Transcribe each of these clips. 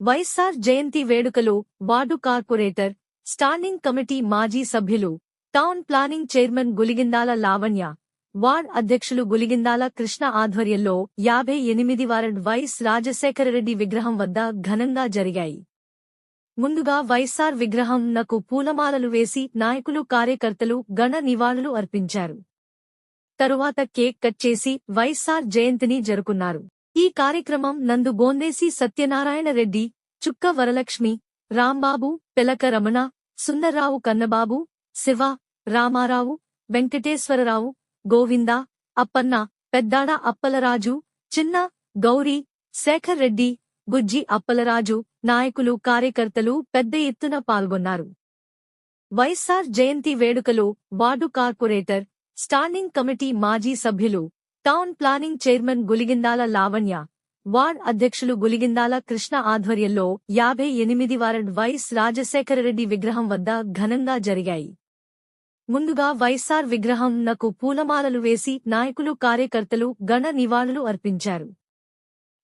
వైఎస్సార్ జయంతి వేడుకలు ward corporator standing committee మాజీ సభ్యులు town planning chairman Guligindala Lavanya ward అధ్యక్షులు గులిగిందాల కృష్ణ ఆధ్వర్యంలో యాభై ఎనిమిది వారడ్ వైస్ రాజశేఖరరెడ్డి విగ్రహం వద్ద ఘనంగా జరిగాయి. ముందుగా వైఎస్సార్ విగ్రహం నకు పూలమాలలు వేసి నాయకులు కార్యకర్తలు గణ నివాళులు అర్పించారు. తరువాత కేక్ కట్ చేసి వైఎస్సార్ జయంతిని జరుపుకున్నారు. ఈ కార్యక్రమం నందు గోందేసి సత్యనారాయణ రెడ్డి చుక్క వరలక్ష్మి రాంబాబు పెలక రమణ సుందర్రావు కన్నబాబు శివ రామారావు వెంకటేశ్వరరావు గోవింద అప్పన్న పెద్దాడ అప్పలరాజు చిన్న గౌరీ శేఖర్ రెడ్డి గుజ్జి అప్పలరాజు నాయకులు కార్యకర్తలు పెద్ద ఎత్తున పాల్గొన్నారు. వైఎస్సార్ జయంతి వేడుకలో వార్డు కార్పొరేటర్ స్టాండింగ్ కమిటీ మాజీ సభ్యులు town planning chairman Guligindala Lavanya ward అధ్యక్షులు గులిగిందాల కృష్ణ ఆధ్వర్యంలో యాభై ఎనిమిది వార్డ్ వైస్ రాజశేఖరరెడ్డి విగ్రహం వద్ద ఘనంగా జరిగాయి. ముందుగా వైఎస్ఆర్ విగ్రహం నకు పూలమాలలు వేసి నాయకులు కార్యకర్తలు గణ నివాళులు అర్పించారు.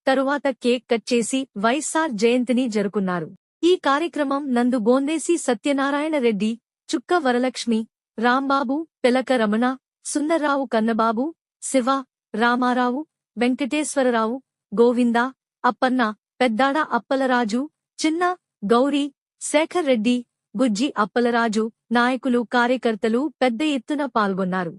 తరువాత కేక్ కట్ చేసి వైఎస్ఆర్ జయంతిని జరుపుకున్నారు. ఈ కార్యక్రమం నందు గోందేసి సత్యనారాయణ రెడ్డి చుక్క వరలక్ష్మి రాంబాబు పెలక రమణ సుందర్రావు కన్నబాబు శివ రామారావు వెంకటేశ్వరరావు గోవింద అప్పన్న పెద్దాడ అప్పలరాజు చిన్న గౌరీ శేఖర్ రెడ్డి గుజ్జి అప్పలరాజు నాయకులు కార్యకర్తలు పెద్ద ఎత్తున పాల్గొన్నారు.